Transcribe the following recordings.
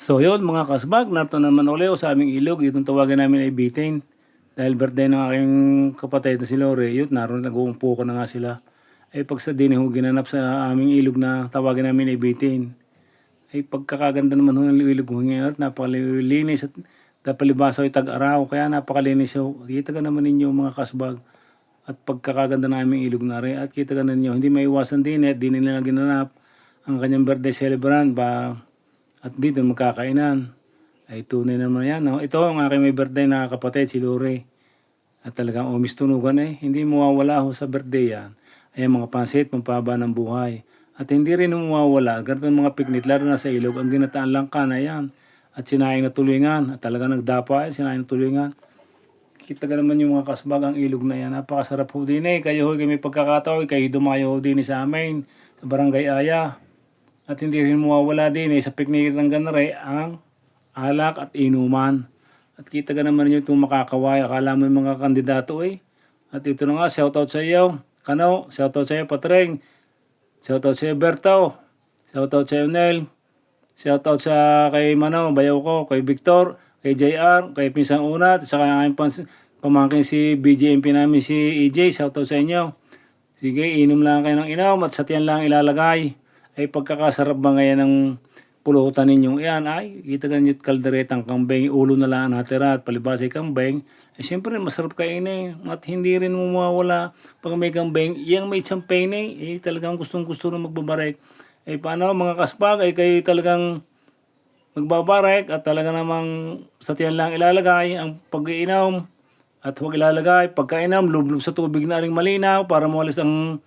So yun mga kasbag, narito naman ulit sa aming ilog. Itong tawagan namin ay Bitin. Dahil birthday ng aking kapatid na si Lore, yun, naroon nag-uumpo ko na nga sila. Ay pag sa din ho, ginanap sa aming ilog na tawagan namin ay Bitin. Ay pagkakaganda naman ho ng ilog ho ngayon at napakalinis at napalibasaw ay tag-araw. Kaya napakalinis ho. Kita ka naman ninyo mga kasbag. At pagkakaganda ng aming ilog na rin. At kita ka ninyo, hindi maiwasan din eh. Di nila ginanap ang kanyang birthday celebrant ba at dito magkakainan. Ay tunay naman yan. No? Ito ang aking may birthday na kapatid, si Lore. At talagang umis tunugan eh. Hindi mawawala ho sa birthday yan. Ay mga pansit, pampaba ng buhay. At hindi rin mawawala, ganito mga piknit, lalo na sa ilog, ang ginataan lang ka na yan. At sinayang na tulingan. At talagang nagdapa eh, sinayang na tulingan. Kita ka naman yung mga kasbag ang ilog na yan. Napakasarap ho din eh. Kayo ho kami pagkakataon, kayo dumayo ho din eh sa amin sa Barangay Aya. At hindi rin mawawala din eh sa picnic ng ganare ang alak at inuman. At kita ka naman yung itong makakaway. Akala mo yung mga kandidato eh. At ito na nga, shoutout sa iyo. Kano, shoutout sa iyo, Patreng. Shoutout sa iyo, Berto. Shoutout sa iyo, Nel. Shoutout sa kay Mano, bayaw ko, kay Victor, kay JR, kay Pinsang Unat, sa kaya aking pans- pamangkin si BJMP namin si EJ. Shoutout sa inyo. Sige, inom lang kayo ng inom at sa tiyan lang ilalagay. Ay pagkakasarap ba ngayon ng pulutan ninyong iyan? Ay, kita ganyan kalderetang kambing, ulo na lang natira at palibasa ay kambing. Ay siyempre masarap kainin at hindi rin mo mawawala pag may kambing. Yang may champagne eh, eh talagang gustong gusto na magbabarek. Eh paano mga kaspag ay kayo talagang magbabarek at talaga namang sa tiyan lang ilalagay ang pag-iinom at huwag ilalagay pagkainom lublub sa tubig na ring malinaw para mawalis ang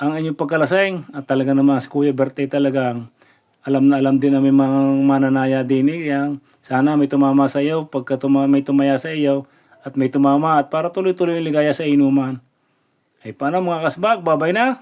ang inyong pagkalaseng at talaga naman si Kuya Berte talagang alam na alam din namin mga mananaya din eh. Kaya sana may tumama sa iyo pagka tuma, may tumaya sa iyo at may tumama at para tuloy-tuloy ligaya sa inuman. Ay paano mga kasbag, babay na.